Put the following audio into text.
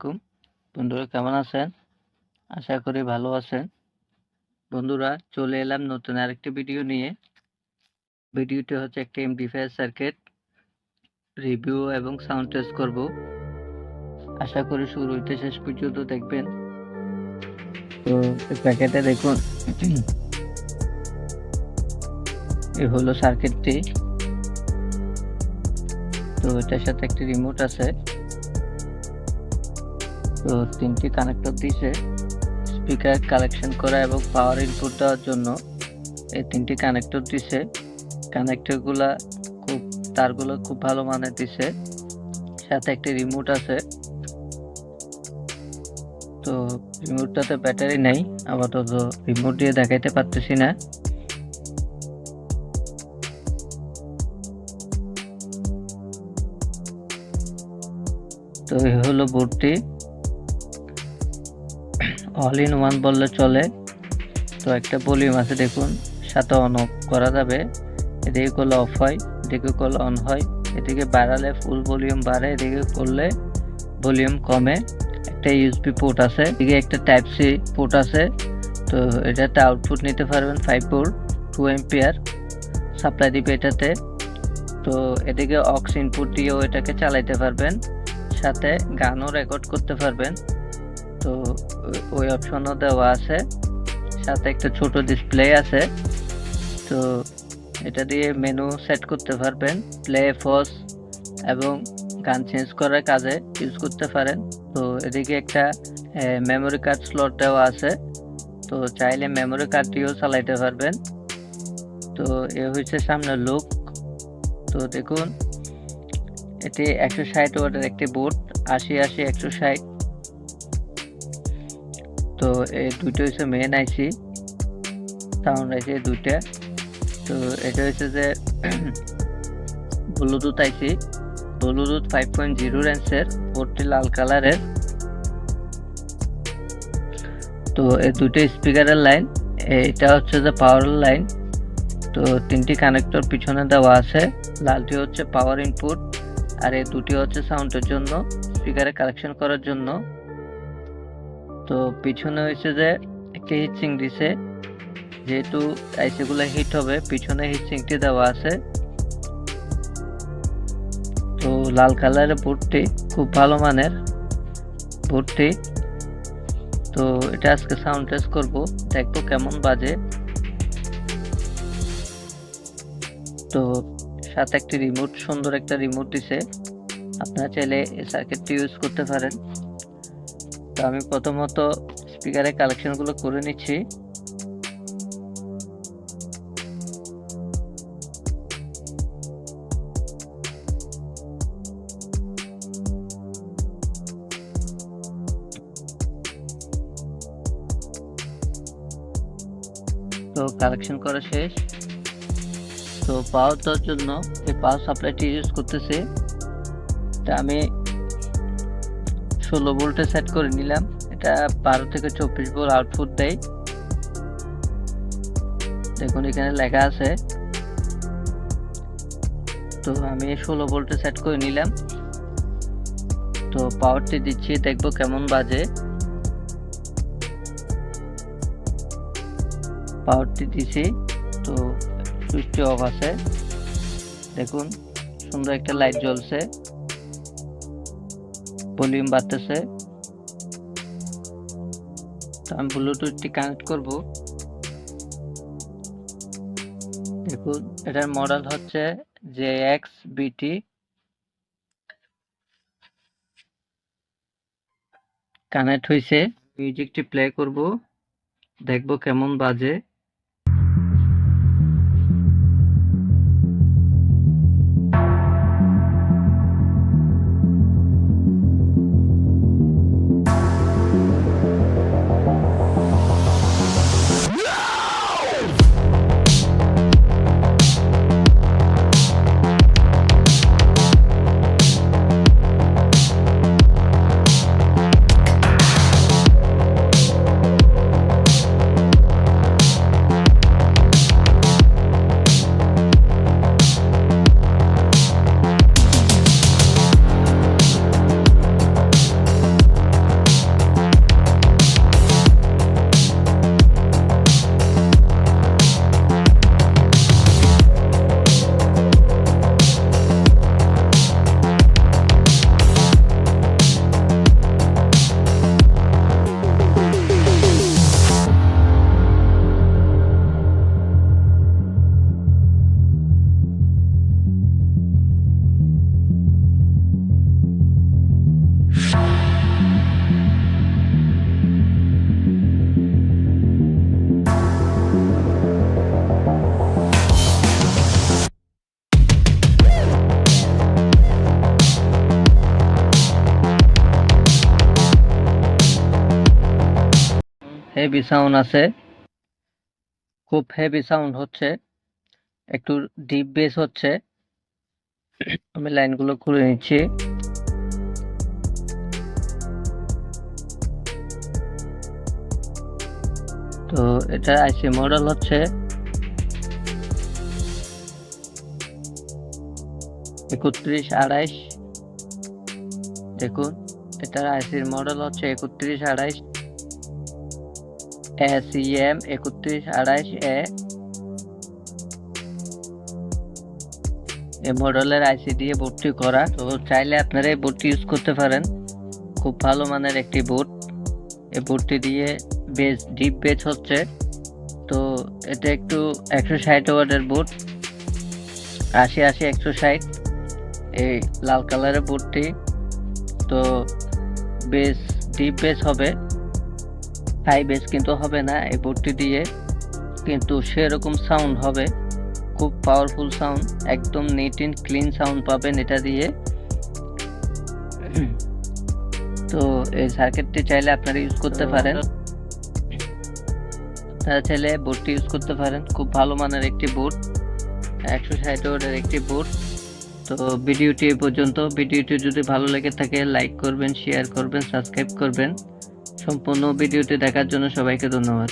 আলাইকুম। বন্ধুরা কেমন আছেন? আশা করি ভালো আছেন। বন্ধুরা চলে এলাম নতুন আরেকটি ভিডিও নিয়ে। ভিডিওটি হচ্ছে একটি এমডিফায়ার সার্কিট রিভিউ এবং সাউন্ড টেস্ট করব। আশা করি শুরু হইতে শেষ পর্যন্ত দেখবেন। তো প্যাকেটে দেখুন। এই হলো সার্কিটটি তো এটার সাথে একটি রিমোট আছে। তো তিনটি কানেক্টর দিয়েছে স্পিকার কালেকশন করা এবং পাওয়ার ইনপুট দেওয়ার জন্য এই তিনটি কানেক্টর দিছে। কানেক্টরগুলা খুব তারগুলো খুব ভালো মানের দিছে। সাথে একটি রিমোট আছে। তো রিমোটটাতে ব্যাটারি নেই। আপাতত রিমোট দিয়ে দেখাইতে পারতেছি না। তো এই হলো বোর্ডটি। অল ইন ওয়ান বললে চলে। তো একটা ভলিউম আছে, দেখুন। সাথে অন অফ করা যাবে। এদিকে করলে অফ হয়, এদিকে করলে অন হয়। এদিকে বাড়ালে ফুল ভলিউম বাড়ে, এদিকে করলে ভলিউম কমে। একটা ইউএসবি পোর্ট আছে, এদিকে একটা টাইপ সি পোর্ট আছে। তো এটাতে আউটপুট নিতে পারবেন five port two ampere supply দিবে এটাতে। তো এদিকে অক্স ইনপুট দিয়েও এটাকে চালাইতে পারবেন। সাথে গানও রেকর্ড করতে পারবেন। তো ওই অপশনও দেওয়া আছে, সাথে একটা ছোট ডিসপ্লে আছে, তো এটা দিয়ে মেনু সেট করতে পারবেন প্লে ফস এবং গান চেঞ্জ করার কাজে ইউজ করতে পারেন। তো এদিকে একটা মেমোরি কার্ড স্লট দেওয়া আছে, তো চাইলে মেমোরি কার্ড দিয়েও চালাইতে পারবেন। তো এ হচ্ছে সামনে লুক তো দেখুন, এটি একশো ষাট ওয়াটের একটি বোর্ড আশি আশি, একশো ষাট। তো এই দুটো হচ্ছে মেন আইসি সাউন্ড আইসি দুইটা। তো এটা হচ্ছে যে Bluetooth IC Bluetooth five point zero রেঞ্জের বোর্ডটি লাল কালারের তো এই দুটো স্পিকারের লাইন এটা হচ্ছে যে পাওয়ার লাইন তো তিনটি কানেক্টর পিছনে দেওয়া আছে, লালটি হচ্ছে পাওয়ার ইনপুট আর এই দুটি হচ্ছে সাউন্ডের জন্য স্পিকারে কালেকশন করার জন্য। তো পিছনে হয়েছে যে একটি হিটসিং দিছে। যেহেতু আইসিগুলো হিট হবে, পিছনে হিটসিংটি দেওয়া আছে। তো লাল কালারের বোর্ডটি খুব ভালো মানের বোর্ডটি তো এটা আজকে সাউন্ড টেস্ট করব, দেখব কেমন বাজে। তো সাথে একটি রিমোট সুন্দর একটা রিমোট দিছে। আপনারা চাইলে এই সার্কিটটি ইউজ করতে পারেন। তো আমি প্রথমত স্পিকারের কালেকশনগুলো করে নিচ্ছি। তো কালেকশন করা শেষ। তো পাওয়ার দেওয়ার জন্য এই পাওয়ার সাপ্লাইটি ইউজ করতেছি। তা আমি ষোলো ভোল্টে সেট করে নিলাম। এটা বারো থেকে চব্বিশ ভোল্ট আউটপুট দেয়। দেখুন, এখানে লেখা আছে। তো আমি ষোলো ভোল্টে সেট করে নিলাম। তো পাওয়ারটি দিচ্ছি, দেখব কেমন বাজে। পাওয়ারটি দিছি, তো সুইচটি অফ আছে। দেখুন, সুন্দর একটা লাইট জ্বলছে। ভলিউম বাড়তেছে। তো আমি ব্লুটুথটি কানেক্ট করব। দেখুন, এটার মডেল হচ্ছে জে এক্স বিটি কানেক্ট হয়েছে মিউজিকটি প্লে করব। দেখব কেমন বাজে। হেভি সাউন্ড আছে। খুব হেভি সাউন্ড হচ্ছে। একটু ডিপ বেস হচ্ছে। আমি লাইনগুলো খুলে নিচ্ছি। তো এটা আইসি মডেল হচ্ছে। একত্রিশ আড়াইশ। দেখুন, এটার আইসির মডেল হচ্ছে একত্রিশ আড়াইশ। এসিএম একত্রিশ আড়াইশ এ। এই মডেলের আইসি দিয়ে বোর্ডটি করা। তো চাইলে আপনারা এই বোর্ডটি ইউজ করতে পারেন। খুব ভালো মানের একটি বোর্ড এই বোর্ডটি দিয়ে বেস ডিপ বেস হচ্ছে। তো এটা একটু একশো ষাট ওয়াটের বোর্ড আশি আশি, একশো ষাট। এই লাল কালারের বোর্ডটি তো বেস ডিপ বেস হবে। হাই বেস কিন্তু হবে না, এই বোর্ডটি দিয়ে কিন্তু সেরকম সাউন্ড হবে। খুব পাওয়ারফুল সাউন্ড একদম নিট অ্যান্ড ক্লিন সাউন্ড পাবেন এটা দিয়ে। তো এই সার্কিটটি চাইলে আপনারা ইউজ করতে পারেন। আপনারা চাইলে বোর্ডটি ইউজ করতে পারেন। খুব ভালো মানের একটি বোর্ড একশো ষাট ওয়াটের একটি বোর্ড তো ভিডিওটি এ পর্যন্ত। ভিডিওটি যদি ভালো লেগে থাকে লাইক করবেন শেয়ার করবেন সাবস্ক্রাইব করবেন। সম্পূর্ণ ভিডিওটি দেখার জন্য সবাইকে ধন্যবাদ।